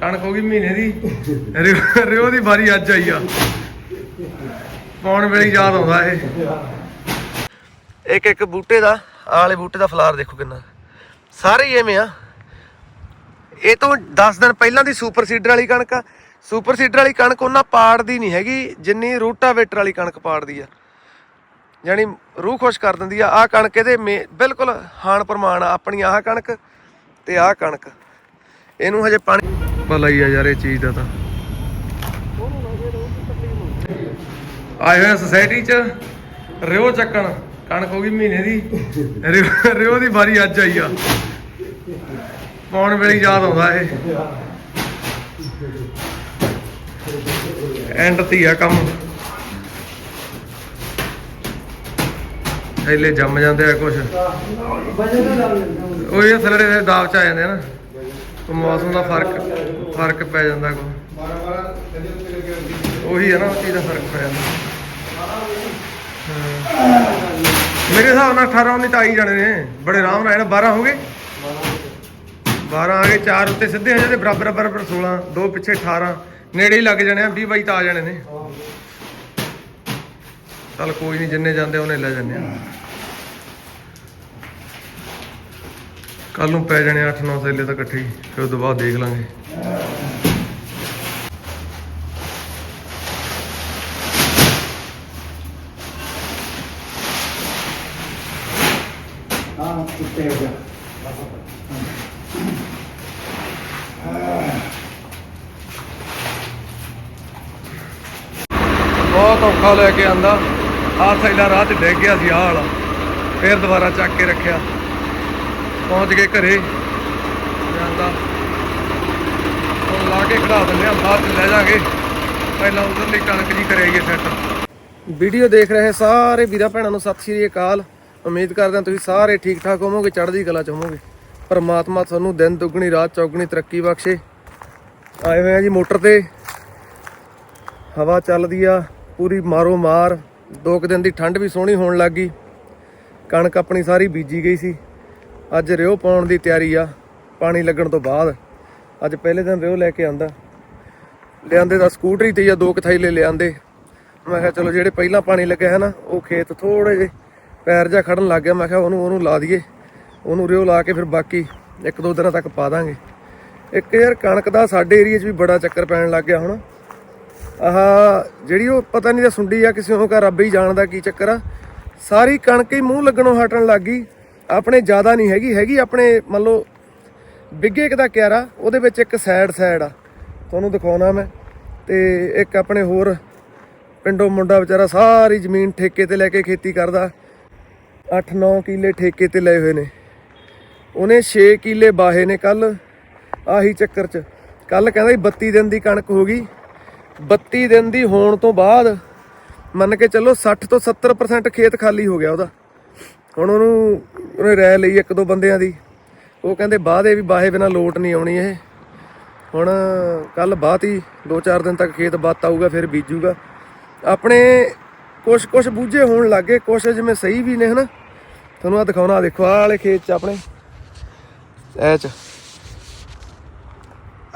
ਕਣਕ ਹੋ ਗਈ ਮਹੀਨੇ ਦੀ। ਰਿਓ- ਰਿਓ ਦੀ ਵਾਰੀ ਅੱਜ ਆਈ ਆ। ਪਾਉਣ ਵੇਲੇ ਯਾਦ ਆਉਂਦਾ ਇਹ। ਇੱਕ ਇੱਕ ਬੂਟੇ ਦਾ ਆਹ ਬੂਟੇ ਦਾ ਫਲਾਰ ਦੇਖੋ ਕਿੰਨਾ। ਸਾਰੇ ਹੀ ਐਵੇਂ ਆ। ਇਹ ਤੋਂ 10 ਦਿਨ ਪਹਿਲਾਂ ਦੀ ਸੁਪਰ ਸੀਡਰ ਵਾਲੀ ਕਣਕ ਆ। ਸੁਪਰ ਸੀਡਰ ਵਾਲੀ ਕਣਕ ਉਹਨਾਂ ਪਾੜਦੀ ਨਹੀਂ ਹੈਗੀ, ਜਿੰਨੀ ਰੂਟਾਵੇਟਰ ਵਾਲੀ ਕਣਕ ਪਾੜਦੀ ਆ। ਯਾਨੀ ਰੂਹ ਖੁਸ਼ ਕਰ ਦਿੰਦੀ ਆ। ਆਹ ਕਣਕ ਇਹਦੇ ਮੇ- ਬਿਲਕੁਲ ਹਾਨ ਪ੍ਰਮਾਣ ਆ ਆਪਣੀ ਆਹ ਕਣਕ ਤੇ ਆਹ ਕਣਕ। ਇਹਨੂੰ ਹਜੇ ਪਾਣੀ ਭਲਾ ਹੀ ਆ ਯਾਰ ਇਹ ਚੀਜ਼ ਦਾ ਤਾਂ। ਆਏ ਹੋਏ ਸੁਸਾਇਟੀ ਚ ਰਿਓ ਚੱਕਣ ਕਣਕ ਹੋ ਗਈ ਮਹੀਨੇ ਦੀ। ਰਿਓ- ਦੀ ਵਾਰੀ ਅੱਜ ਆਈ ਆ। ਪਾਉਣ ਵੇਲੇ ਯਾਦ ਆਉਂਦਾ ਇਹ। ਐਂਡ ਤੇ ਆ ਕੰਮ। ਥੈਲੇ ਜੰਮ ਜਾਂਦੇ ਆ ਕੁਛ। ਉਹ ਇਹ ਥੱਲੇ ਦੇ ਦਾਬ ਚ ਆ ਜਾਂਦੇ ਆ ਨਾ। ਉਹ ਮੌਸਮ ਦਾ ਫ਼ਰਕ ਫ਼ਰਕ ਪੈ ਜਾਂਦਾ ਕੋ ਉਹੀ ਹੈ ਨਾ, ਉਹ ਚੀਜ਼ ਦਾ ਫ਼ਰਕ ਪੈ ਜਾਂਦਾ। ਮੇਰੇ ਹਿਸਾਬ ਨਾਲ 18 19 ਤਾਂ ਆ ਜਾਣੇ ਨੇ। ਬੜੇ ਆਰਾਮ ਨਾਲ ਇਹਨਾਂ 12 ਹੋ ਗਏ? 12 ਆ ਗਏ 4 ਉੱਤੇ ਸਿੱਧੇ ਹੋ ਜਾਂਦੇ, ਬਰਾਬਰ ਬਰਾਬਰ 16 ਦੋ ਪਿੱਛੇ 18 ਨੇੜੇ ਹੀ ਲੱਗ ਜਾਣੇ ਆ 20 22 ਤਾਂ ਆ ਜਾਣੇ ਨੇ। ਚੱਲ ਕੋਈ ਨਹੀਂ ਜਿੰਨੇ ਜਾਂਦੇ ਉਹਨੇ ਲੈ ਜਾਂਦੇ ਆ। ਕੱਲ ਨੂੰ ਪੈ ਜਾਣੇ 8-9 ਸੈਲੇ ਤਾਂ ਇਕੱਠੇ ਫਿਰ ਉਸ ਤੋਂ ਬਾਅਦ ਦੇਖ ਲਾਂਗੇ। ਹਾਂ ਕਿੱਥੇ ਹੋ ਗਿਆ ਬਹੁਤ ਔਖਾ ਲੈ ਕੇ ਆਂਦਾ। ਆਹ ਸੈਲਾ ਰਾਹ 'ਚ ਡਿੱਗ ਗਿਆ ਸੀ ਆਹ ਵਾਲਾ। ਫਿਰ ਦੁਬਾਰਾ ਚੱਕ ਕੇ ਰੱਖਿਆ। ਪਹੁੰਚ ਗਏ ਘਰੇ। ਜਾਂਦਾ ਹੁਣ ਲਾ ਕੇ ਖੜਾ ਦਿੰਦੇ ਆ ਬਾਅਦ 'ਚ ਲੈ ਜਾਾਂਗੇ। ਪਹਿਲਾਂ ਉਧਰਲੀ ਕਣਕ ਜੀ ਕਰਾਈਏ ਸੈੱਟ। ਵੀਡੀਓ ਦੇਖ ਰਹੇ ਸਾਰੇ ਵੀਰਾਂ ਭੈਣਾਂ ਨੂੰ ਸਤਿ ਸ਼੍ਰੀ ਅਕਾਲ। ਉਮੀਦ ਕਰਦੇ ਹਾਂ ਤੁਸੀਂ ਸਾਰੇ ਠੀਕ ਠਾਕ ਹੋਵੋਗੇ, ਚੜ੍ਹਦੀ ਕਲਾ ਚ ਹੋਵੋਗੇ। ਪਰਮਾਤਮਾ ਤੁਹਾਨੂੰ ਦਿਨ ਦੁੱਗਣੀ, ਰਾਤ ਚੌਗਣੀ ਤਰੱਕੀ ਬਖਸ਼ੇ। ਆਏ ਹੋਏ ਆ ਜੀ ਮੋਟਰ ਤੇ। ਹਵਾ ਚੱਲਦੀ ਆ, ਪੂਰੀ ਮਾਰੋ ਮਾਰ। ਦੋ ਕੁ ਦਿਨ ਦੀ ਠੰਡ ਵੀ ਸੋਹਣੀ ਹੋਣ ਲੱਗ ਗਈ। ਕਣਕ ਆਪਣੀ ਸਾਰੀ ਬੀਜੀ ਗਈ ਸੀ। ਅੱਜ ਰਿਓ ਪਾਉਣ ਦੀ ਤਿਆਰੀ ਆ, ਪਾਣੀ ਲੱਗਣ ਤੋਂ ਬਾਅਦ। ਅੱਜ ਪਹਿਲੇ ਦਿਨ ਰਿਓ ਲੈ ਕੇ ਆਂਦਾ। ਲਿਆਂਦੇ ਤਾਂ ਸਕੂਟਰੀ ਤੇ ਜਾਂ ਦੋ ਕੁ ਲਿਆਂਦੇ। ਮੈਂ ਕਿਹਾ ਚਲੋ ਜਿਹੜੇ ਪਹਿਲਾਂ ਪਾਣੀ ਲੱਗਿਆ ਹੈ ਨਾ, ਉਹ ਖੇਤ ਥੋੜੇ ਜਿਹੇ ਪੈਰ ਜਾ ਖੜਨ ਲੱਗ ਗਿਆ। ਮੈਂ ਕਿਹਾ ਉਹਨੂੰ ਉਹਨੂੰ ਲਾ ਦਈਏ। ਉਹਨੂੰ ਰਿਓ ਲਾ ਕੇ ਫਿਰ ਬਾਕੀ ਇੱਕ ਦੋ ਦਿਨਾਂ ਤੱਕ ਪਾ ਦਾਂਗੇ। ਇੱਕ ਯਾਰ ਕਣਕ ਦਾ ਸਾਡੇ ਏਰੀਆ 'ਚ ਵੀ ਬੜਾ ਚੱਕਰ ਪੈਣ ਲੱਗ ਗਿਆ ਹੁਣ। ਆਹ ਜਿਹੜੀ ਉਹ ਪਤਾ ਨਹੀਂ ਤਾਂ ਸੁੰਡੀ ਆ, ਕਿਸੇ ਉਹ ਘਰ ਰੱਬ ਹੀ ਜਾਣਦਾ ਕੀ ਚੱਕਰ ਆ। ਸਾਰੀ ਕਣਕ ਹੀ ਮੂੰਹ ਲੱਗਣੋਂ ਹਟਣ ਲੱਗ ਗਈ। ਆਪਣੇ ਜ਼ਿਆਦਾ ਨਹੀਂ ਹੈਗੀ ਹੈਗੀ ਆਪਣੇ ਮੰਨ ਲਓ ਬਿੱਗੇ ਦਾ ਕਿਆਰਾ, ਉਹਦੇ ਵਿੱਚ ਇੱਕ ਸਾਈਡ ਸਾਈਡ ਆ। ਤੁਹਾਨੂੰ ਦਿਖਾਉਣਾ ਮੈਂ। ਤੇ ਇੱਕ ਆਪਣੇ ਹੋਰ ਪਿੰਡੋਂ ਮੁੰਡਾ ਵਿਚਾਰਾ ਸਾਰੀ ਜ਼ਮੀਨ ਠੇਕੇ ਤੇ ਲੈ ਕੇ ਖੇਤੀ ਕਰਦਾ। 8-9 ਕਿੱਲੇ ਠੇਕੇ ਤੇ ਲਏ ਹੋਏ ਨੇ। ਉਹਨੇ 6 ਕਿੱਲੇ ਬਾਹੇ ਨੇ ਕੱਲ ਆਹੀ ਚੱਕਰ 'ਚ। ਕੱਲ ਕਹਿੰਦਾ ਸੀ 32 ਦਿਨ ਦੀ ਕਣਕ ਹੋ ਗਈ। 32 ਦਿਨ ਦੀ ਹੋਣ ਤੋਂ ਬਾਅਦ ਮੰਨ ਕੇ ਚੱਲੋ 60 ਤੋਂ 70% ਖੇਤ ਖਾਲੀ ਹੋ ਗਿਆ ਉਹਦਾ। ਹੁਣ ਉਹਨੂੰ, ਉਹਨੇ ਰਾਇ ਲਈ ਇੱਕ ਦੋ ਬੰਦਿਆਂ ਦੀ। ਉਹ ਕਹਿੰਦੇ ਬਾਅਦ ਇਹ ਵੀ ਬਾਹੇ ਬਿਨਾ ਲੋਟ ਨਹੀਂ ਆਉਣੀ ਇਹ। ਹੁਣ ਕੱਲ ਬਾਅਦ ਹੀ 2-4 ਦਿਨ ਤੱਕ ਖੇਤ ਬਾਤ ਆਊਗਾ, ਫਿਰ ਬੀਜੂਗਾ। ਆਪਣੇ ਕੁਛ ਕੁਛ ਬੂਝੇ ਹੋਣ ਲੱਗੇ, ਕੁਛ ਜਿਵੇਂ ਸਹੀ ਵੀ ਨੇ ਹਨਾ। ਤੁਹਾਨੂੰ ਆ ਦਿਖਾਉਣਾ ਦੇਖੋ, ਆਹ ਵਾਲੇ ਖੇਤ 'ਚ ਆਪਣੇ। ਇਹ 'ਚ।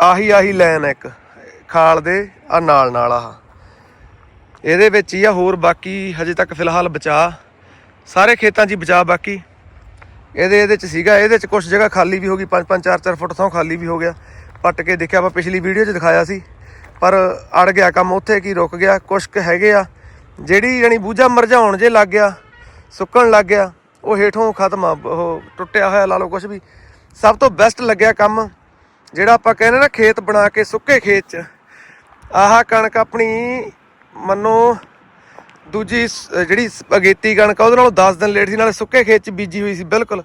ਆਹੀ ਆਹੀ ਲਾਈਨ ਇੱਕ। ਖਾਲ ਦੇ ਆ ਨਾਲ ਨਾਲ ਆਹ। ਇਹਦੇ ਵਿੱਚ ਹੀ ਆ, ਹੋਰ ਬਾਕੀ ਹਜੇ ਤੱਕ ਫਿਲਹਾਲ ਬਚਾ। ਸਾਰੇ ਖੇਤਾਂ 'ਚ ਹੀ ਬਚਾ ਬਾਕੀ। ਇਹਦੇ ਇਹਦੇ 'ਚ ਸੀਗਾ, ਇਹਦੇ 'ਚ ਕੁਝ ਜਗ੍ਹਾ ਖਾਲੀ ਵੀ ਹੋ ਗਈ 5 5 4 4 ਫੁੱਟ ਤੋਂ ਖਾਲੀ ਵੀ ਹੋ ਗਿਆ। ਪੱਟ ਕੇ ਦੇਖਿਆ ਆਪਾਂ, ਪਿਛਲੀ ਵੀਡੀਓ 'ਚ ਦਿਖਾਇਆ ਸੀ। ਪਰ ਅੜ ਗਿਆ ਕੰਮ, ਉੱਥੇ ਕੀ ਰੁਕ ਗਿਆ, ਕੁਛ ਕੁ ਹੈਗੇ ਆ। ਜਿਹੜੀ ਜਣੀ ਬੂਝਾ ਮਰਝਾਉਣ ਜੇ ਲੱਗ ਗਿਆ, ਸੁੱਕਣ ਲੱਗ ਗਿਆ, ਉਹ ਹੇਠੋਂ ਖਤਮ ਆ, ਉਹ ਟੁੱਟਿਆ ਹੋਇਆ ਲਾ ਲਓ ਕੁਝ ਵੀ। ਸਭ ਤੋਂ ਬੈਸਟ ਲੱਗਿਆ ਕੰਮ, ਜਿਹੜਾ ਆਪਾਂ ਕਹਿੰਦੇ ਨਾ ਖੇਤ ਬਣਾ ਕੇ ਸੁੱਕੇ ਖੇਤ 'ਚ। ਆਹ ਕਣਕ ਆਪਣੀ ਮੰਨੋ ਦੂਜੀ ਸ- ਜਿਹੜੀ ਸ- ਅਗੇਤੀ ਕਣਕ ਆ, ਉਹਦੇ ਨਾਲੋਂ 10 ਦਿਨ ਲੇਟ ਸੀ, ਨਾਲੇ ਸੁੱਕੇ ਖੇਤ 'ਚ ਬੀਜੀ ਹੋਈ ਸੀ, ਬਿਲਕੁਲ।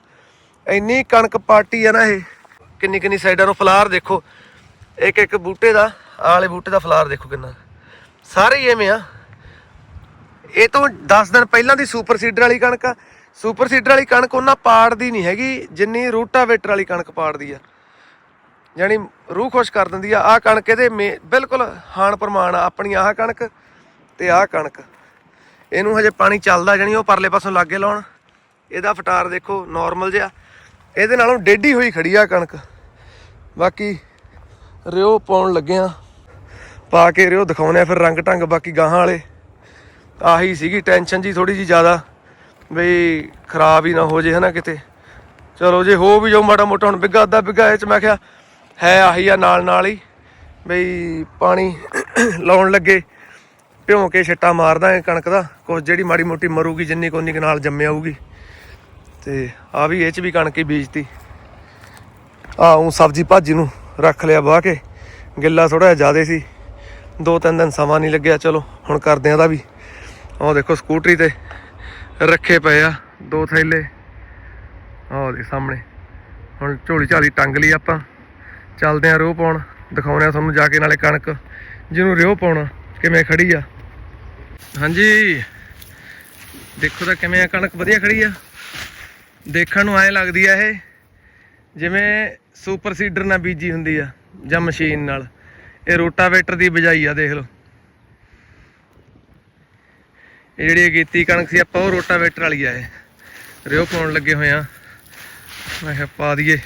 ਇੰਨੀ ਕਣਕ ਪਾਰਟੀ ਆ ਨਾ ਇਹ। ਕਿੰਨੀ ਕਿੰਨੀ ਸਾਈਡਾਂ ਨੂੰ ਫਲਾਰ ਦੇਖੋ। ਇੱਕ ਇੱਕ ਬੂਟੇ ਦਾ, ਆਲੇ ਬੂਟੇ ਦਾ ਫਲਾਰ ਦੇਖੋ ਕਿੰਨਾ। ਸਾਰੇ ਹੀ ਐਵੇਂ ਆ। ਇਹ ਤੋਂ 10 ਦਿਨ ਪਹਿਲਾਂ ਦੀ ਸੁਪਰ ਸੀਡਰ ਵਾਲੀ ਕਣਕ ਆ। ਸੁਪਰ ਸੀਡਰ ਵਾਲੀ ਕਣਕ ਉਹਨਾਂ ਪਾੜਦੀ ਨਹੀਂ ਹੈਗੀ, ਜਿੰਨੀ ਰੂਟਾਵੇਟਰ ਵਾਲੀ ਕਣਕ ਪਾੜਦੀ ਆ। ਯਾਨੀ ਰੂਹ ਖੁਸ਼ ਕਰ ਦਿੰਦੀ ਆ, ਆਹ ਕਣਕ ਇਹਦੇ ਮੇ- ਬਿਲਕੁਲ ਹਾਨ ਪ੍ਰਮਾਣ ਆ, ਆਪਣੀ ਆਹ ਕਣਕ ਤੇ ਆਹ ਕਣਕ। ਇਹਨੂੰ ਹਜੇ ਪਾਣੀ ਚੱਲਦਾ ਜਾਨੀ ਉਹ ਪਰਲੇ ਪਾਸੋਂ ਲਾਗੇ ਲਾਉਣ। ਇਹਦਾ ਫਟਾਰ ਦੇਖੋ ਨਾਰਮਲ ਜਿਹਾ। ਇਹਦੇ ਨਾਲੋਂ ਡੇਢੀ ਹੋਈ ਖੜੀ ਆ ਕਣਕ। ਬਾਕੀ ਰਿਓ ਪਾਉਣ ਲੱਗੇ ਆ। ਪਾ ਕੇ ਰਿਓ ਦਿਖਾਉਣੇ ਆ ਫਿਰ ਰੰਗ ਢੰਗ, ਬਾਕੀ ਗਾਹਾਂ ਵਾਲੇ। ਆਹੀ ਸੀਗੀ ਟੈਨਸ਼ਨ ਜੀ ਥੋੜੀ ਜੀ ਜ਼ਿਆਦਾ ਬਈ ਖਰਾਬ ਹੀ ਨਾ ਹੋ ਜੇ ਹਨਾ ਕਿਤੇ। ਚਲੋ ਜੇ ਹੋ ਵੀ ਜਾਓ ਮਾੜਾ ਮੋਟਾ, ਹੁਣ ਬਿੱਗਾ ਅੱਧਾ ਬਿੱਗਾ ਇਹ ਚ ਮੈਂ ਕਿਹਾ ਹੈ ਆਹੀ ਆ ਨਾਲ ਨਾਲ ਹੀ। ਬਈ ਪਾਣੀ ਲਾਉਣ ਲੱਗੇ। ਭਿਉਂ ਕੇ ਛਿੱਟਾ ਮਾਰਦਾ ਹੈ ਕਣਕ ਦਾ, ਕੁਛ ਜਿਹੜੀ ਮਾੜੀ ਮੋਟੀ ਮਰੂਗੀ ਜਿੰਨੀ ਕੋਨੀ ਕੁ ਨਾਲ ਜੰਮਿਆ ਆਊਗੀ। ਤੇ ਆ ਵੀ ਇਹ ਚ ਵੀ ਕਣਕ ਹੀ ਬੀਜਤੀ। ਆ ਉਹ ਸਬਜੀ ਭਾਜੀ ਨੂੰ ਰੱਖ ਲਿਆ ਬਾਹ ਕੇ, ਗਿੱਲਾ ਥੋੜਾ ਜਿਹਾ ਜ਼ਿਆਦੇ ਸੀ। ਦੋ ਤਿੰਨ ਦਿਨ ਸਮਾਂ ਨਹੀਂ ਲੱਗਿਆ, ਚਲੋ ਹੁਣ ਕਰਦੇ ਆ ਇਹਦਾ ਵੀ। ਆਹ ਦੇਖੋ ਸਕੂਟਰੀ ਤੇ ਰੱਖੇ ਪਏ ਆ, ਦੋ ਥੈਲੇ। ਆਹ ਦੇ ਸਾਹਮਣੇ, ਹੁਣ ਝੋਲੀ ਝਾਲੀ ਟੰਗ ਲਈ ਆਪਾਂ। ਚੱਲਦੇ ਆ ਰੋਹ ਪਾਉਣ ਦਿਖਾਉਣੇ ਆ ਤੁਹਾਨੂੰ ਜਾ ਕੇ ਨਾਲੇ ਕਣਕ, ਜਿਹਨੂੰ ਰਿਓ ਪਾਉਣਾ, ਕਿਵੇਂ ਖੜੀ ਆ। ਹਾਂਜੀ। ਦੇਖੋ ਤਾਂ ਕਿਵੇਂ ਆ, ਕਣਕ ਵਧੀਆ ਖੜੀ ਆ। ਦੇਖਣ ਨੂੰ ਐਂ ਲੱਗਦੀ ਆ ਇਹ, ਜਿਵੇਂ ਸੁਪਰ ਸੀਡਰ ਨਾਲ ਬੀਜੀ ਹੁੰਦੀ ਆ, ਜਾਂ ਮਸ਼ੀਨ ਨਾਲ। ਇਹ ਰੋਟਾਵੇਟਰ ਦੀ ਬਜਾਈ ਆ, ਦੇਖ ਲਓ। ਇਹ ਜਿਹੜੀ ਅਗੇਤੀ ਕਣਕ ਸੀ, ਆਪਾਂ ਉਹ ਰੋਟਾਵੇਟਰ ਵਾਲੀ ਆ ਇਹ। ਰਿਓ ਪਾਉਣ ਲੱਗੇ ਹੋਏ ਆ। ਮੈਂ ਕਿਹਾ ਪਾ ਦਈਏ।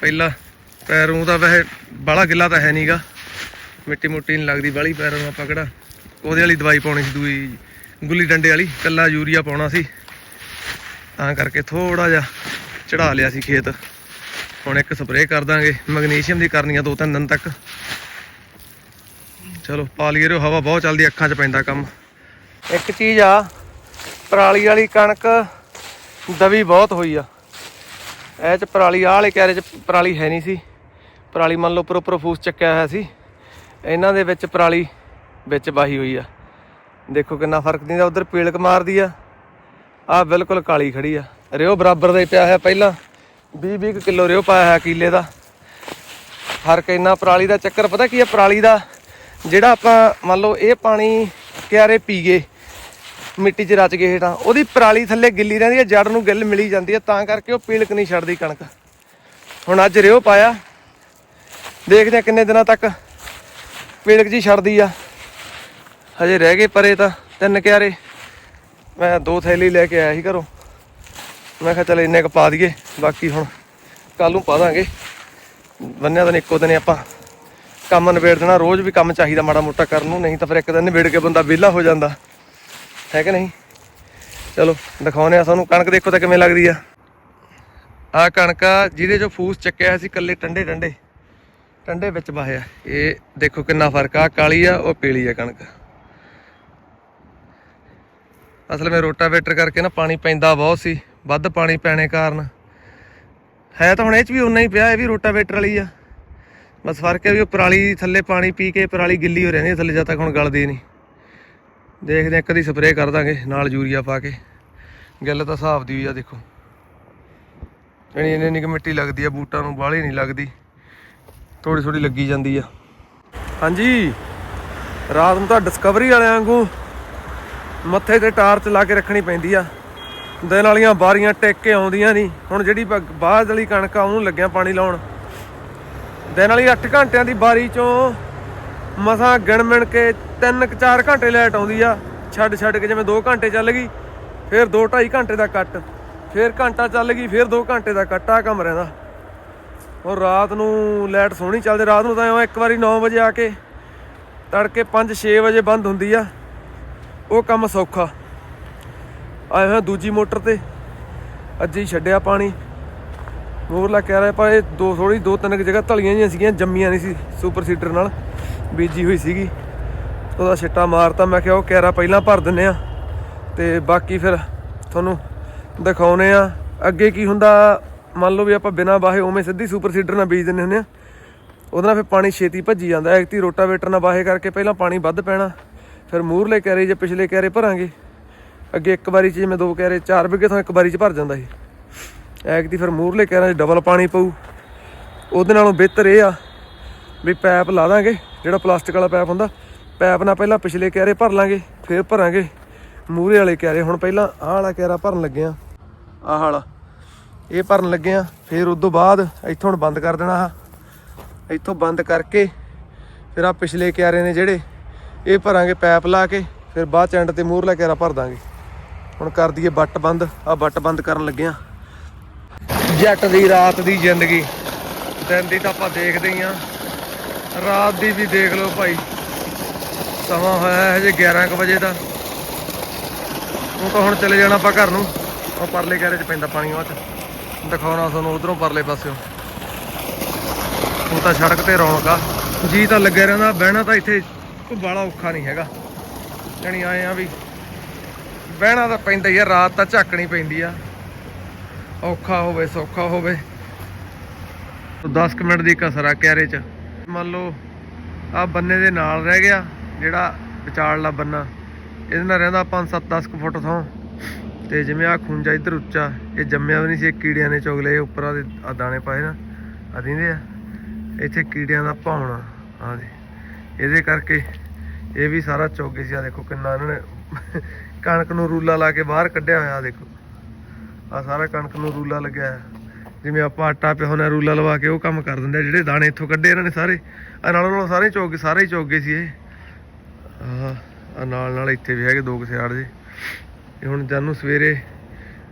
ਪਹਿਲਾ ਪੈਰੋਂ ਤਾਂ ਵੈਸੇ ਬਾਲਾ ਗਿੱਲਾ ਤਾਂ ਹੈ ਨਹੀਂਗਾ ਮਿੱਟੀ ਮੁੱਟੀ ਨਹੀਂ ਲੱਗਦੀ, ਬਾਹਲੀ ਪੈਰੋਂ ਆਪਾਂ ਕਿਹੜਾ ਉਹਦੇ ਵਾਲੀ ਦਵਾਈ ਪਾਉਣੀ ਸੀ ਦੂਈ ਗੁੱਲੀ ਡੰਡੇ ਵਾਲੀ, ਕੱਲਾ ਯੂਰੀਆ ਪਾਉਣਾ ਸੀ। ਤਾਂ ਕਰਕੇ ਥੋੜਾ ਜਿਹਾ ਚੜਾ ਲਿਆ ਸੀ ਖੇਤ। ਹੁਣ ਇੱਕ ਸਪਰੇਅ ਕਰ ਦਾਂਗੇ, ਮੈਗਨੀਸ਼ੀਅਮ ਦੀ ਕਰਨੀ ਆ ਦੋ ਤਿੰਨ ਦਿਨ ਤੱਕ। ਚਲੋ, ਪਾ ਲਈਏ ਰਿਓ ਹਵਾ ਬਹੁਤ ਚੱਲਦੀ ਅੱਖਾਂ 'ਚ ਪੈਂਦਾ ਕੰਮ। ਇੱਕ ਚੀਜ਼ ਆ, ਪਰਾਲੀ ਵਾਲੀ ਕਣਕ ਦਵੀ ਬਹੁਤ ਹੋਈ ਆ। ਇਹ ਚ ਪਰਾਲੀ, ਆਹ ਵਾਲੇ ਕੈਰੇ ਚ ਪਰਾਲੀ ਹੈ ਨਹੀਂ ਸੀ। ਪਰਾਲੀ ਮੰਨ ਲਓ ਉੱਪਰ ਉੱਪਰ ਫੂਸ ਚੱਕਿਆ ਹੋਇਆ ਸੀ। ਇਹਨਾਂ ਦੇ ਵਿੱਚ ਪਰਾਲੀ ਵਿੱਚ ਬਾਹੀ ਹੋਈ ਆ। ਦੇਖੋ ਕਿੰਨਾ ਫ਼ਰਕ ਦਿੰਦਾ, ਉਧਰ ਪੀਲਕ ਮਾਰਦੀ ਆ। ਆ ਬਿਲਕੁਲ ਕਾਲੀ ਖੜੀ ਆ। ਰਿਓ ਬਰਾਬਰ ਦਾ ਹੀ ਪਿਆ ਹੋਇਆ ਪਹਿਲਾਂ। 20 20 ਕਿਲੋ ਰਿਓ ਪਾਇਆ ਹੋਇਆ ਕੀਲੇ ਦਾ। ਫ਼ਰਕ ਇੰਨਾ ਪਰਾਲੀ ਦਾ ਚੱਕਰ, ਪਤਾ ਕੀ ਆ ਪਰਾਲੀ ਦਾ? ਜਿਹੜਾ ਆਪਾਂ ਮੰਨ ਲਓ ਇਹ ਪਾਣੀ ਕਿਆਰੇ ਪੀ ਗਏ, ਮਿੱਟੀ 'ਚ ਰਚ ਗਏ ਹੇਠਾਂ, ਉਹਦੀ ਪਰਾਲੀ ਥੱਲੇ ਗਿੱਲੀ ਰਹਿੰਦੀ ਹੈ ਜੜ ਨੂੰ ਗਿੱਲ ਮਿਲੀ ਜਾਂਦੀ ਹੈ ਤਾਂ ਕਰਕੇ ਉਹ ਪੀਲਕ ਨਹੀਂ ਛੱਡਦੀ ਕਣਕ। ਹੁਣ ਅੱਜ ਰਿਓ ਪਾਇਆ। ਦੇਖਦੇ ਆ ਕਿੰਨੇ ਦਿਨਾਂ ਤੱਕ ਪੀਲਕ ਜੀ ਛੱਡਦੀ ਆ। ਹਜੇ ਰਹਿ ਗਏ ਪਰੇ ਤਾਂ ਤਿੰਨ ਕਿਆਰੇ। ਮੈਂ ਦੋ ਥੈਲੀ ਲੈ ਕੇ ਆਇਆ ਸੀ ਘਰੋਂ। ਮੈਂ ਕਿਹਾ ਚਲ ਇੰਨੇ ਕ ਪਾ ਦਈਏ, ਬਾਕੀ ਹੁਣ ਕੱਲ ਨੂੰ ਪਾ ਦਾਂਗੇ। ਬੰਨਿਆ ਤਾਂ ਇੱਕੋ ਦਿਨ ਆਪਾਂ ਕੰਮ ਨਿਬੇੜ ਦੇਣਾ। ਰੋਜ਼ ਵੀ ਕੰਮ ਚਾਹੀਦਾ ਮਾੜਾ ਮੋਟਾ ਕਰਨ ਨੂੰ, ਨਹੀਂ ਤਾਂ ਫਿਰ ਇੱਕ ਦਿਨ ਨਿਬੇੜ ਕੇ ਬੰਦਾ ਵਿਹਲਾ ਹੋ ਜਾਂਦਾ। ਹੈ ਕਿ ਨਹੀਂ? ਚਲੋ ਦਿਖਾਉਨੇ ਆ ਤੁਹਾਨੂੰ। ਕਣਕ ਦੇਖੋ ਤਾਂ ਕਿਵੇਂ ਲੱਗਦੀ ਆ। ਆ ਕਣਕ ਆ, ਜਿਹਦੇ ਚੋਂ ਫੂਸ ਚੱਕਿਆ ਸੀ ਕੱਲੇ ਟੰਡੇ ਟੰਡੇ। ਟੰਡੇ ਵਿੱਚ ਵਾਹਿਆ। ਇਹ ਦੇਖੋ ਕਿੰਨਾ ਫ਼ਰਕ ਆ। ਕਾਲੀ ਆ, ਉਹ ਪੀਲੀ ਆ ਕਣਕ। ਅਸਲ ਵਿੱਚ ਰੋਟਾਵੇਟਰ ਕਰਕੇ ਨਾ ਪਾਣੀ ਪੈਂਦਾ ਬਹੁਤ ਸੀ, ਵੱਧ ਪਾਣੀ ਪੈਣੇ ਕਾਰਨ। ਹੈ ਤਾਂ ਹੁਣ ਇਹ ਚ ਵੀ ਉਨਾ ਹੀ ਪਿਆ, ਇਹ ਵੀ ਰੋਟਾਵੇਟਰ ਵਾਲੀ ਆ। ਬਸ ਫ਼ਰਕ ਹੈ ਵੀ ਉਹ ਪਰਾਲੀ ਥੱਲੇ ਪਾਣੀ ਪੀ ਕੇ ਪਰਾਲੀ ਗਿੱਲੀ ਹੋ ਰਹਿੰਦੀ ਥੱਲੇ ਜਦ ਤੱਕ ਹੁਣ ਗਲਦੀ ਨਹੀਂ। ਦੇਖਦੇ ਆ ਕਦੀ ਸਪਰੇਅ ਕਰ ਦਾਂਗੇ, ਨਾਲ ਯੂਰੀਆ ਪਾ ਕੇ। ਗਿੱਲ ਤਾਂ ਹਿਸਾਬ ਦੀ ਹੋਈ ਆ, ਦੇਖੋ। ਜਿਹੜੀ ਇੰਨੀ ਨਿਕ ਮਿੱਟੀ ਲੱਗਦੀ ਆ, ਬੂਟਾਂ ਨੂੰ ਬਾਹਲੀ ਨਹੀਂ ਲੱਗਦੀ। ਥੋੜੀ ਥੋੜੀ ਲੱਗੀ ਜਾਂਦੀ ਆ। ਹਾਂਜੀ। ਰਾਤ ਨੂੰ ਤਾਂ ਡਿਸਕਵਰੀ ਵਾਲਿਆਂ ਵਾਂਗੂ ਮੱਥੇ ਤੇ ਟਾਰਚ ਲਾ ਕੇ ਰੱਖਣੀ ਪੈਂਦੀ ਆ। ਦਿਨ ਵਾਲੀਆਂ ਬਾਰੀਆਂ ਟਿਕ ਕੇ ਆਉਂਦੀਆਂ ਨਹੀਂ ਹੁਣ ਜਿਹੜੀ ਬ- ਬਾਅਦ ਵਾਲੀ ਕਣਕ ਆ, ਉਹਨੂੰ ਲੱਗਿਆ ਪਾਣੀ ਲਾਉਣ। ਦਿਨ ਵਾਲੀ 8 ਘੰਟਿਆਂ ਦੀ ਬਾਰੀ ਚੋਂ ਮਸਾਂ ਗਿਣ ਮਿਣ ਕੇ 3-4 ਘੰਟੇ ਲਾਈਟ ਆਉਂਦੀ ਆ। ਛੱਡ ਛੱਡ ਕੇ ਜਿਵੇਂ 2 ਘੰਟੇ ਚੱਲ ਗਈ, ਫਿਰ 2-2.5 ਘੰਟੇ ਦਾ ਕੱਟ। ਫਿਰ ਘੰਟਾ ਚੱਲ ਗਈ, ਫਿਰ 2 ਘੰਟੇ ਦਾ ਕੱਟ ਆ ਕੰਮ ਰਹਿੰਦਾ। ਔਰ ਰਾਤ ਨੂੰ ਲਾਈਟ ਸੋਹਣੀ ਚੱਲਦੀ, ਰਾਤ ਨੂੰ ਤਾਂ ਇੱਕ ਵਾਰੀ 9 ਵਜੇ ਆ ਕੇ ਤੜਕੇ 5-6 ਵਜੇ ਬੰਦ ਹੁੰਦੀ ਆ। ਉਹ ਕੰਮ ਸੌਖਾ। ਆਏ ਹੋਏ ਦੂਜੀ ਮੋਟਰ ਤੇ। ਅੱਜ ਹੀ ਛੱਡਿਆ ਪਾਣੀ। ਮੋਰਲਾ ਕਹਿ ਰਿਹਾ ਪਰ ਇਹ ਦੋ ਥੋੜੀ ਦੋ ਤਿੰਨ ਕੁ ਜਗ੍ਹਾ ਧਲੀਆਂ ਜਿਹੀਆਂ ਸੀਗੀਆਂ, ਜੰਮੀਆਂ ਨਹੀਂ ਸੀ ਸੁਪਰ ਸੀਡਰ ਨਾਲ। ਬੀਜੀ ਹੋਈ ਸੀਗੀ। ਉਹਦਾ ਛਿੱਟਾ ਮਾਰਤਾ। ਮੈਂ ਕਿਹਾ ਉਹ ਕੈਰਾ ਪਹਿਲਾਂ ਭਰ ਦਿੰਨੇ ਆ ਤੇ ਬਾਕੀ ਫਿਰ ਤੁਹਾਨੂੰ ਦਿਖਾਉਨੇ ਆ ਅੱਗੇ ਕੀ ਹੁੰਦਾ, ਮੰਨ ਲਓ ਵੀ ਆਪਾਂ ਬਿਨਾ ਬਾਹੇ ਉਵੇਂ ਸਿੱਧੀ ਸੁਪਰ ਸੀਡਰ ਨਾਲ ਬੀਜ ਦਿੰਨੇ ਹੁੰਦੇ ਆ ਉਹਦੇ ਨਾਲ ਫਿਰ ਪਾਣੀ ਛੇਤੀ ਭੱਜੀ ਜਾਂਦਾ। ਐਕਤੀ ਰੋਟਾਵੇਟਰ ਨਾਲ ਬਾਹੇ ਕਰਕੇ ਪਹਿਲਾਂ ਪਾਣੀ ਵੱਧ ਪੈਣਾ। ਫਿਰ ਮੂਹਰਲੇ ਕੈਰੇ ਜੇ ਪਿਛਲੇ ਕੈਰੇ ਭਰਾਂਗੇ। ਅੱਗੇ ਇੱਕ ਵਾਰੀ ਚ ਜਿਵੇਂ ਦੋ ਕੈਰੇ, ਚਾਰ ਵਿਗੇ ਤੋਂ ਇੱਕ ਵਾਰੀ ਚ ਭਰ ਜਾਂਦਾ ਸੀ। ਐਕਤੀ ਫਿਰ ਮੂਹਰਲੇ ਕੈਰਾਂ 'ਚ ਡਬਲ ਪਾਣੀ ਪਊ। ਉਹਦੇ ਨਾਲੋਂ ਬਿਹਤਰ ਇਹ ਆ ਵੀ ਪੈਪ ਲਾ ਦਾਂਗੇ, ਜਿਹੜਾ ਪਲਾਸਟਿਕ ਵਾਲਾ ਪੈਪ ਹੁੰਦਾ, ਪੈਪ ਨਾਲ ਪਹਿਲਾਂ ਪਿਛਲੇ ਕਿਆਰੇ ਭਰ ਲਾਂਗੇ, ਫਿਰ ਭਰਾਂਗੇ। ਮੂਹਰੇ ਵਾਲੇ ਕਿਆਰੇ ਹੁਣ ਪਹਿਲਾਂ ਆਹ ਵਾਲਾ ਕਿਆਰਾ ਭਰਨ ਲੱਗੇ ਆ। ਆਹ ਵਾਲਾ, ਇਹ ਭਰਨ ਲੱਗੇ ਆ, ਫਿਰ ਉਸ ਤੋਂ ਬਾਅਦ ਇੱਥੋਂ ਹੁਣ ਬੰਦ ਕਰ ਦੇਣਾ ਆ ਇੱਥੋਂ ਬੰਦ ਕਰਕੇ ਫਿਰ ਆ ਪਿਛਲੇ ਕਿਆਰੇ ਨੇ ਜਿਹੜੇ ਇਹ ਭਰਾਂਗੇ ਪੈਪ ਲਾ ਕੇ, ਫਿਰ ਬਾਅਦ ਚ ਐਂਡ ਤੇ ਮੂਹਰਲਾ ਕਿਆਰਾ ਭਰ ਦਾਂਗੇ। ਹੁਣ ਕਰ ਦਈਏ ਬੱਟ ਬੰਦ ਆ ਬੱਟ ਬੰਦ ਕਰਨ ਲੱਗੇ ਆ। ਜੱਟ ਦੀ ਰਾਤ ਦੀ ਜ਼ਿੰਦਗੀ, ਦਿਨ ਦੀ ਤਾਂ ਆਪਾਂ ਦੇਖਦੇ ਹੀ ਆ। ਰਾਤ ਦੀ ਵੀ ਦੇਖ ਲਓ ਭਾਈ, ਸਮਾਂ ਹੋਇਆ ਹੈ ਹਜੇ 11 ਕੁ ਵਜੇ ਦਾ। ਉਹ ਤਾਂ ਹੁਣ ਚਲੇ ਜਾਣਾ ਆਪਾਂ ਘਰ ਨੂੰ। ਉਹ ਪਰਲੇ ਕਹਿਰੇ ਚ ਪੈਂਦਾ ਪਾਣੀ ਉਹ ਚ। ਦਿਖਾਉਣਾ ਤੁਹਾਨੂੰ ਉਧਰੋਂ ਪਰਲੇ ਪਾਸਿਓ। ਹੁਣ ਤਾਂ ਸੜਕ ਤੇ ਰੌਣਕ ਆ। ਜੀ ਤਾਂ ਲੱਗਿਆ ਰਹਿੰਦਾ, ਬਹਿਣਾ ਤਾਂ ਇੱਥੇ ਕੋਈ ਬਾਲਾ ਔਖਾ ਨਹੀਂ ਹੈਗਾ। ਜਣੀ ਆਏ ਆ ਵੀ ਬਹਿਣਾ ਤਾਂ ਪੈਂਦਾ ਹੀ ਆ, ਰਾਤ ਤਾਂ ਝਾਕਣੀ ਪੈਂਦੀ ਆ। ਔਖਾ ਹੋਵੇ, ਸੌਖਾ ਹੋਵੇ। 10 ਮਿੰਟ ਦੀ ਕਸਰ ਆ ਕਿਆਰੇ ਚ। ਮੰਨ ਲਓ ਆ ਬੰਨੇ ਦੇ ਨਾਲ ਰਹਿ ਗਿਆ, ਜਿਹੜਾ ਵਿਚਾਲਲਾ ਬੰਨਾ। ਇਹਦੇ ਨਾਲ ਰਹਿੰਦਾ 5-7 10 ਫੁੱਟ ਥਾਂ। ਤੇ ਜਿਵੇਂ ਆ ਖੁੰਜਾ ਇੱਧਰ ਉੱਚਾ, ਇਹ ਜੰਮਿਆ ਵੀ ਨਹੀਂ ਸੀ ਕੀੜਿਆਂ ਨੇ ਚੁਗ ਉੱਪਰਾਂ ਦੇ ਆ ਦਾਣੇ ਪਾਏ ਨਾ ਆ ਦਿੰਦੇ ਆ। ਇੱਥੇ ਕੀੜਿਆਂ ਦਾ ਭੌਣਾ ਆ ਦੇ। ਇਹਦੇ ਕਰਕੇ ਇਹ ਵੀ ਸਾਰਾ ਚੁਗ ਸੀ। ਆ ਦੇਖੋ ਕਿੰਨਾ ਇਹਨਾਂ ਨੇ ਕਣਕ ਨੂੰ ਰੂਲਾ ਲਾ ਕੇ ਬਾਹਰ ਕੱਢਿਆ ਹੋਇਆ ਦੇਖੋ। ਆ ਸਾਰਾ ਕਣਕ ਨੂੰ ਰੂਲਾ ਲੱਗਿਆ ਹੈ ਜਿਵੇਂ ਆਪਾਂ ਆਟਾ ਪਿਆ ਹੋਣਾ, ਰੂਲਾ ਲਵਾ ਕੇ ਉਹ ਕੰਮ ਕਰ ਦਿੰਦੇ ਆ, ਜਿਹੜੇ ਦਾਣੇ ਇੱਥੋਂ ਕੱਢੇ ਇਹਨਾਂ ਨੇ ਸਾਰੇ। ਆ ਨਾਲੋਂ ਨਾਲ ਸਾਰੇ ਚੁੱਗ ਸਾਰੇ ਹੀ ਚੁੱਗ ਸੀ ਇਹ। ਆਹ ਆ ਨਾਲ ਨਾਲ ਇੱਥੇ ਵੀ ਹੈਗੇ ਦੋ ਕੁ ਸਿਆੜ ਜੇ। ਇਹ ਹੁਣ ਜਦ ਨੂੰ ਸਵੇਰੇ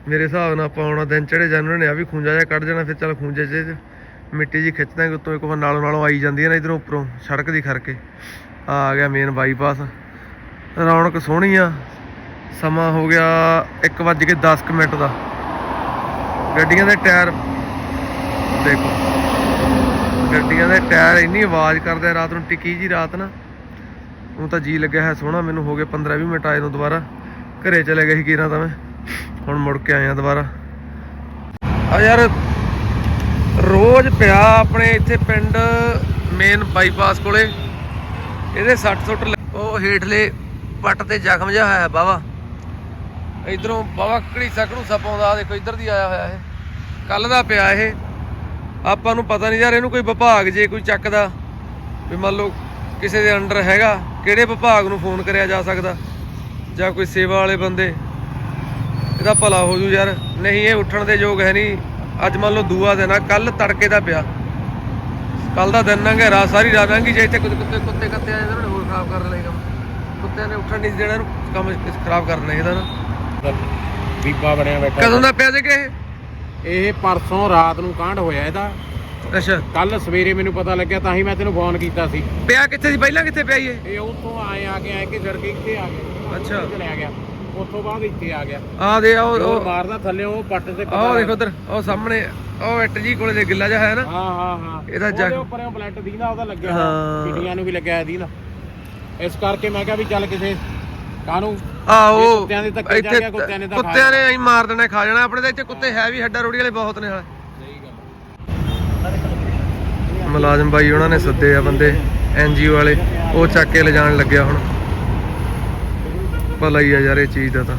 ਮੇਰੇ ਹਿਸਾਬ ਨਾਲ ਆਪਾਂ ਆਉਣਾ, ਦਿਨ ਚੜੇ ਜਾਣ ਉਹਨਾਂ ਨੇ ਆ ਵੀ ਖੂੰਜਾ ਜਿਹਾ ਕੱਢ ਜਾਣਾ ਫਿਰ ਚੱਲ ਖੂੰਜੇ 'ਚ ਮਿੱਟੀ ਜੀ ਖਿੱਚਦਾ ਦਾਂਗੇ ਉੱਤੋਂ ਇੱਕ ਵਾਰ ਨਾਲੋਂ ਨਾਲੋਂ ਆਈ ਜਾਂਦੀ ਹੈ ਨਾ ਇਧਰੋਂ ਉੱਪਰੋਂ, ਸੜਕ ਦੀ ਕਰਕੇ ਆ ਆ ਗਿਆ ਮੇਨ ਬਾਈਪਾਸ ਰੌਣਕ ਸੋਹਣੀ ਆ। ਸਮਾਂ ਹੋ ਗਿਆ 1:10 ਮਿੰਟ ਦਾ। ਗੱਡੀਆਂ ਦੇ ਟਾਇਰ ਦੇਖੋ। ਗੱਡੀਆਂ ਦੇ ਟਾਇਰ ਇੰਨੀ ਆਵਾਜ਼ ਕਰਦੇ ਰਾਤ ਨੂੰ ਟਿੱਕੀ ਜੀ ਰਾਤ ਨਾ। ਉਹ ਤਾਂ ਜੀ ਲੱਗਿਆ ਹੈ ਸੋਹਣਾ, ਮੈਨੂੰ ਹੋ ਗਏ 15 20 ਮਿੰਟ ਆਏ ਨੂੰ ਦੁਬਾਰਾ। ਘਰੇ ਚਲੇ ਗਏ ਸੀ ਕਿਰਾਂ ਤਾਂ ਮੈਂ। ਹੁਣ ਮੁੜ ਕੇ ਆਇਆ ਦੁਬਾਰਾ। ਆ ਯਾਰ ਰੋਜ਼ ਪਿਆ ਆਪਣੇ ਇੱਥੇ ਪਿੰਡ ਮੇਨ ਬਾਈਪਾਸ ਕੋਲੇ। ਇਹਦੇ 60 ਸੁੱਟ ਉਹ ਹੇਠਲੇ ਪੱਟ ਤੇ ਜ਼ਖਮ ਜਿਹਾ ਹੋਇਆ ਬਾਵਾ। ਇਧਰੋਂ ਬਾਵਾ ਘੜੀਸਾ ਘੜੂਸਾ ਪਾਉਂਦਾ ਦੇਖੋ, ਇੱਧਰ ਦੀ ਆਇਆ ਹੋਇਆ ਇਹ। ਕੱਲ ਦਾ ਪਿਆ ਇਹ। ਆਪਾਂ ਨੂੰ ਪਤਾ ਨਹੀਂ ਯਾਰ, ਇਹਨੂੰ ਕੋਈ ਵਿਭਾਗ ਜੇ ਕੋਈ ਚੱਕਦਾ। ਵੀ ਮੰਨ ਲਓ ਕਿਸੇ ਦੇ ਅੰਡਰ ਹੈਗਾ, ਕਿਹੜੇ ਵਿਭਾਗ ਨੂੰ ਫੋਨ ਕਰਿਆ ਜਾ ਸਕਦਾ? ਜਾਂ ਕੋਈ ਸੇਵਾ ਵਾਲੇ ਬੰਦੇ? ਇਹਦਾ ਭਲਾ ਹੋ ਜੂ ਯਾਰ। ਨਹੀਂ, ਇਹ ਉੱਠਣ ਦੇ ਯੋਗ ਹੈ ਨਹੀਂ। ਅੱਜ ਮੰਨ ਲਓ ਦੂਆ ਦਿਨ ਆ ਕੱਲ ਤੜਕੇ ਦਾ ਪਿਆ। ਕੱਲ ਦਾ ਦਿਨ ਲੰਘਿਆ ਰਾਤ ਸਾਰੀ ਰਾਤ ਲੰਘੀ ਜੇ ਇੱਥੇ ਕੁੱਤੇ ਕੁੱਤੇ ਕੁੱਤੇ ਕੱਤੇ ਆਏ ਇਹਨਾਂ ਨੇ ਹੋਰ ਖਰਾਬ ਕਰ ਲੈਣਾ ਕੰਮ। ਕੁੱਤਿਆਂ ਨੇ ਉੱਠਣ ਨਹੀਂ ਦੇਣਾ ਇਹਨੂੰ ਕੰਮ ਖਰਾਬ ਕਰ ਲੈਣਾ ਇਹਦਾ ਨਾ। ਬੀਬਾ ਬਣਿਆ ਬੈਠਾ ਕਦੋਂ ਦਾ ਪਿਆ ਜੇ ਕਿ ਇਹ? ਪਰਸੋਂ ਰਾਤ ਨੂੰ ਕਾਂਡ ਹੋਇਆ ਇਹਦਾ। ਅੱਛਾ। ਕੱਲ ਸਵੇਰੇ ਮੈਨੂੰ ਪਤਾ ਲੱਗਿਆ ਤਾਂ ਹੀ ਮੈਂ ਤੈਨੂੰ ਫੋਨ ਕੀਤਾ ਸੀ। ਪਿਆ ਕਿੱਥੇ ਸੀ? ਪਹਿਲਾਂ ਕਿੱਥੇ ਪਿਆ ਇਹ? ਇਹ ਉੱਥੋਂ ਆਏ ਆ ਕੇ ਆਏ ਕਿ ਸੜਕ ਇੱਥੇ ਆ ਗਿਆ ਅੱਛਾ। ਚਲਿਆ ਗਿਆ। ਉੱਥੋਂ ਬਾਅਦ ਇੱਥੇ ਆ ਗਿਆ। ਆ ਦੇ ਉਹ ਉਹ ਉਹ ਮਾਰਦਾ ਥੱਲੇ ਉਹ ਪੱਟ ਤੇ ਆਹ ਦੇਖੋ ਉਧਰ ਉਹ ਸਾਹਮਣੇ ਉਹ ਇੱਟ ਜੀ ਕੋਲੇ ਦੇ ਗਿੱਲਾ ਜਿਹਾ ਹੈ ਨਾ। ਹਾਂ ਹਾਂ ਹਾਂ। ਇਹਦਾ ਉਹਦੇ ਜਗ- ਉੱਪਰ ਉਹ ਬਲੱਡ ਦੀਦਾ ਉਹਦਾ ਲੱਗਿਆ ਹਾਂ। ਪਿੰਡੀਆਂ ਨੂੰ ਵੀ ਲੱਗਿਆ ਹੈ ਦੀਦਾ ਇਸ ਕਰਕੇ ਮੈਂ ਕਿਹਾ ਵੀ ਚੱਲ ਕਿਸੇ ਕਾਹਨੂੰ? ਆ ਇਹ ਉਹ ਕੁੱਤਿਆਂ ਦੇ ਧੱਕੇ ਜਾ ਕੇ ਕੁੱਤਿਆਂ ਨੇ ਤਾਂ ਖਾ ਕੁੱਤਿਆਂ ਨੇ ਐਂ ਮਾਰ ਦੇਣਾ ਖਾ ਜਾਣਾ। ਆਪਣੇ ਤਾਂ ਇੱਥੇ ਕੁੱਤੇ ਹੈ ਵੀ ਹੱਡਾ ਰੋੜੀ ਵਾਲੇ ਬਹੁਤ ਨੇ ਹਾਲੇ। ਮੁਲਾਜ਼ਮ ਬਾਈ ਉਹਨਾਂ ਨੇ ਸੱਦੇ ਆ ਬੰਦੇ ਐਨਜੀਓ ਵਾਲੇ। ਉਹ ਚੱਕ ਕੇ ਲਿਜਾਣ ਲੱਗਿਆ ਹੁਣ। ਭਲਾ ਹੀ ਆ ਯਾਰ ਇਹ ਚੀਜ਼ ਦਾ ਤਾਂ।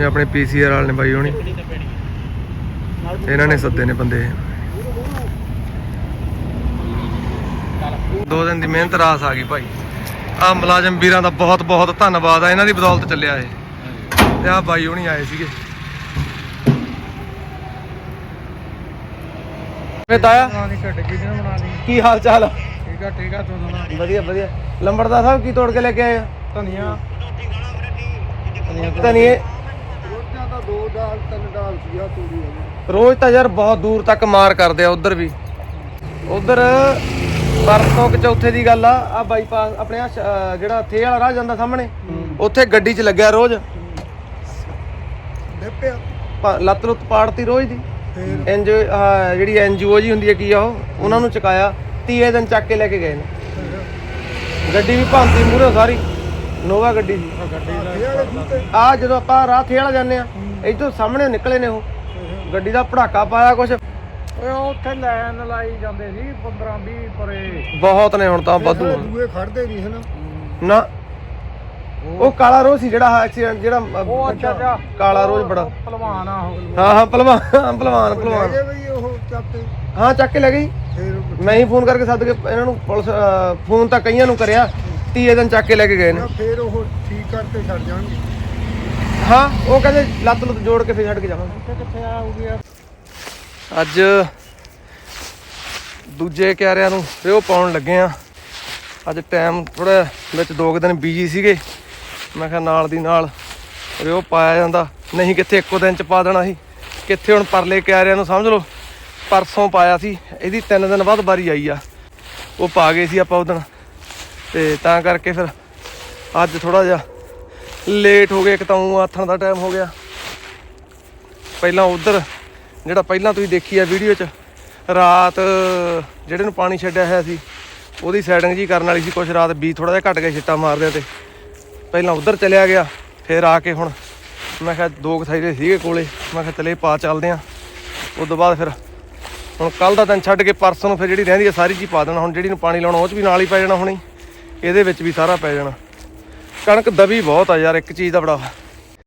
ਇਹ ਆਪਣੇ ਪੀਸੀਆਰ ਵਾਲੇ ਨੇ ਬਾਈ ਹੋਣੀ। ਇਹਨਾਂ ਨੇ ਸੱਦੇ ਨੇ ਬੰਦੇ। ਦੋ ਦਿਨ ਦੀ ਮਿਹਨਤ ਰਾਸ ਆ ਗਈ ਭਾਈ। ਆ ਮੁਲਾਜ਼ਮ ਵੀਰਾਂ ਦਾ ਬਹੁਤ ਬਹੁਤ ਧੰਨਵਾਦ ਆ। ਇਹਨਾਂ ਦੀ ਬਦੌਲਤ ਚੱਲਿਆ ਇਹ। ਤੇ ਆ ਬਾਈ ਹੋਣੀ ਆਏ ਸੀਗੇ। ਵੇ ਤਾਇਆ। ਕੀ ਹਾਲ ਚਾਲ ਆ? ਠੀਕ ਆ ਠੀਕ ਆ ਤੂੰ ਸੁਣਾ। ਵਧੀਆ ਵਧੀਆ। ਲੰਬੜਦਾਰ ਸਾਹਿਬ ਕੀ ਤੋੜ ਕੇ ਲੈ ਕੇ ਆਏ ਆ ਧਨੀਆ। ਧਨੀਏ। ਰੋਟੀਆਂ ਦਾ ਦੋ ਦਾਲ ਤਿੰਨ ਦਾਲ ਸੀਗਾ ਤੂੜੀ ਰੋਜ਼ ਤਾਂ ਯਾਰ ਬਹੁਤ ਦੂਰ ਤੱਕ ਮਾਰ ਕਰਦੇ ਆ ਉਧਰ ਵੀ। ਉਧਰ ਪਰਸੋਂ ਕਿ ਚੌਥੇ ਦੀ ਗੱਲ ਆ ਆ ਬਾਈਪਾਸ ਆਪਣੇ ਆ ਜਿਹੜਾ ਥੇ ਵਾਲਾ ਰਾਹ ਜਾਂਦਾ ਸਾਹਮਣੇ ਉੱਥੇ ਗੱਡੀ 'ਚ ਲੱਗਿਆ ਰੋਜ਼। ਡੱਪਿਆ। ਲੱਤ ਲੁੱਤ ਪਾੜਤੀ ਰੋਜ਼ ਦੀ। ਇੰਜ ਜਿਹੜੀ ਐਨਜੀਓ ਜੀ ਹੁੰਦੀ ਹੈ ਕੀ ਆ ਉਹ ਉਹਨਾਂ ਨੂੰ ਚੁਕਾਇਆ। ਤੀਏ ਦਿਨ ਚੱਕ ਕੇ ਲੈ ਕੇ ਗਏ ਨੇ। ਗੱਡੀ ਵੀ ਭਾਂਤੀ ਮੂਹਰੇ ਸਾਰੀ। ਨੋਵਾ ਗੱਡੀ ਸੀ। ਗੱਡੀ ਆ ਜਦੋਂ ਆਪਾਂ ਰਾਹ ਥੇ ਵਾਲਾ ਜਾਂਦੇ ਆ ਇੱਥੋਂ ਸਾਹਮਣੇ ਨਿਕਲੇ ਨੇ ਉਹ। ਗੱਡੀ ਦਾ ਪੜਾਕਾ ਪਾਇਆ ਕੁਛ। ਓਏ ਉੱਥੇ ਲਾਈਨ ਲਾਈ ਜਾਂਦੇ ਸੀ 15 20 ਪਰੇ। ਬਹੁਤ ਨੇ ਹੁਣ ਤਾਂ ਵਾਧੂ। ਹੁਣ। ਦੂਏ ਖੜਦੇ ਨਹੀਂ ਹਨਾ। ਨਾ। ਉਹ ਕਾਲਾ ਰੋਜ਼ ਸੀ ਜਿਹੜਾ ਐਕਸੀਡੈਂਟ ਜਿਹੜਾ ਅ, ਉਹ ਅੱਛਾ ਅੱਛਾ ਕਾਲਾ ਰੋਜ਼ ਬੜਾ। ਪਹਿਲਵਾਨ ਆ ਉਹ। ਹਾਂ ਹਾਂ ਪਹਿਲਵਾਨ ਪਹਿਲਵਾਨ ਪਹਿਲਵਾਨ ਬਈ ਉਹ ਚੱਪੇ ਹਾਂ ਚੱਕ ਕੇ ਲੈ ਗਈ। ਫੇਰ ਮੈਂ ਹੀ ਫੋਨ ਕਰਕੇ ਸੱਦ ਕੇ ਇਹਨਾਂ ਨੂੰ ਪੁਲਿਸ ਫੋਨ ਤਾਂ ਕਈਆਂ ਨੂੰ ਕਰਿਆ ਤੀਏ ਦਿਨ ਚੱਕ ਕੇ ਲੈ ਕੇ ਗਏ ਨੇ। ਫੇਰ ਉਹ ਠੀਕ ਕਰਕੇ ਛੱਡ ਜਾਣਗੇ। ਹਾਂ ਉਹ ਕਹਿੰਦੇ ਲੱਤ ਲੁੱਤ ਜੋੜ ਕੇ ਫੇਰ ਛੱਡ ਕੇ ਜਾਵਾਂਗੇ। ਕਿੱਥੇ ਕਿੱਥੇ ਅੱਜ ਦੂਜੇ ਕਿਆਰਿਆਂ ਨੂੰ ਰਿਓ ਪਾਉਣ ਲੱਗੇ ਆ। ਅੱਜ ਟਾਈਮ ਥੋੜਾ ਵਿੱਚ ਦੋ ਕੁ ਦਿਨ ਬਿਜ਼ੀ ਸੀਗੇ। ਮੈਂ ਕਿਹਾ ਨਾਲ ਦੀ ਨਾਲ ਰਿਓ ਪਾਇਆ ਜਾਂਦਾ। ਨਹੀਂ ਕਿੱਥੇ ਇੱਕੋ ਦਿਨ ਚ ਪਾ ਦੇਣਾ ਸੀ। ਕਿੱਥੇ ਹੁਣ ਪਰਲੇ ਕਿਆਰਿਆਂ ਨੂੰ ਸਮਝ ਲਓ। ਪਰਸੋਂ ਪਾਇਆ ਸੀ, ਇਹਦੀ 3 ਦਿਨ ਬਾਅਦ ਵਾਰੀ ਆਈ ਆ। ਉਹ ਪਾ ਗਏ ਸੀ ਆਪਾਂ ਉਦੋਂ ਤੇ ਤਾਂ ਕਰਕੇ ਫਿਰ ਅੱਜ ਥੋੜਾ ਜਿਹਾ ਲੇਟ ਹੋ ਗਏ, ਇੱਕ ਤਾਂ ਊਂ ਆਥਣ ਦਾ ਟਾਈਮ ਹੋ ਗਿਆ। ਪਹਿਲਾਂ ਉਧਰ, ਜਿਹੜਾ ਪਹਿਲਾਂ ਤੁਸੀਂ ਦੇਖੀ ਆ ਵੀਡੀਓ 'ਚ, ਰਾਤ ਜਿਹੜੇ ਨੂੰ ਪਾਣੀ ਛੱਡਿਆ ਹੋਇਆ ਸੀ, ਉਹਦੀ ਸੈਟਿੰਗ ਜੀ ਕਰਨ ਵਾਲੀ ਸੀ, ਕੁਛ ਰਾਤ ਵੀ ਥੋੜਾ ਜਿਹਾ ਘਟ ਗਿਆ ਛਿੱਟਾ ਮਾਰਦੇ ਤੇ। ਪਹਿਲਾਂ ਉਧਰ ਚਲਿਆ ਗਿਆ, ਫਿਰ ਆ ਕੇ ਹੁਣ ਮੈਂ ਕਿਹਾ ਦੋ ਕੁ ਦੇ ਸੀਗੇ ਕੋਲੇ, ਮੈਂ ਕਿਹਾ ਚਲੇ ਪਾ ਚੱਲਦੇ ਆ। ਉਸ ਤੋਂ ਬਾਅਦ ਫਿਰ ਹੁਣ ਕੱਲ ਦਾ ਦਿਨ ਛੱਡ ਕੇ ਪਰਸੋਂ ਨੂੰ ਫਿਰ ਜਿਹੜੀ ਰਹਿੰਦੀ ਹੈ ਸਾਰੀ ਜੀ ਪਾ ਦੇਣਾ, ਹੁਣ ਜਿਹੜੀ ਨੂੰ ਪਾਣੀ ਲਾਉਣਾ ਉਹ 'ਚ ਵੀ ਨਾਲ ਹੀ ਪੈ ਜਾਣਾ ਹੁਣੀ। ਇਹਦੇ ਵਿੱਚ ਵੀ ਸਾਰਾ ਪੈ ਜਾਣਾ। ਕਣਕ ਦਬੀ ਬਹੁਤ ਆ ਯਾਰ, ਇੱਕ ਚੀਜ਼ ਦਾ ਬੜਾ